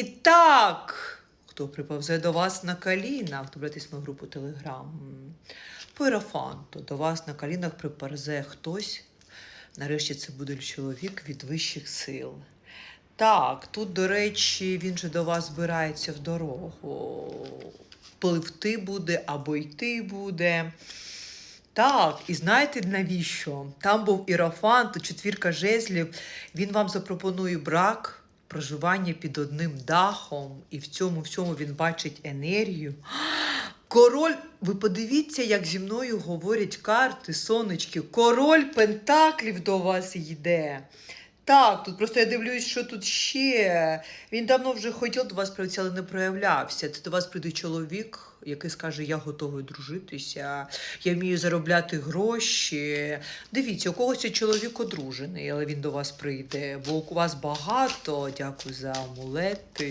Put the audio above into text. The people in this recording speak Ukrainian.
І так, хто приповзе до вас на колінах, хто братись мою групу Телеграм. По Ерафанту до вас на колінах приповзе хтось. Нарешті це буде чоловік від вищих сил. Так, тут, до речі, він же до вас збирається в дорогу. Пливти буде або йти буде. Так, і знаєте навіщо? Там був Ірафант, четвірка жезлів. Він вам запропонує брак, проживання під одним дахом, і в цьому всьому він бачить енергію. Король, ви подивіться, як зі мною говорять карти, сонечки. Король Пентаклів до вас йде. Так, тут просто я дивлюсь, що тут ще. Він давно вже хотів до вас прийти, але не проявлявся. Це до вас прийде чоловік, який скаже: Я готовий дружитися, я вмію заробляти гроші. Дивіться, у когось чоловік одружений, але він до вас прийде, бо у вас багато. Дякую за амулети.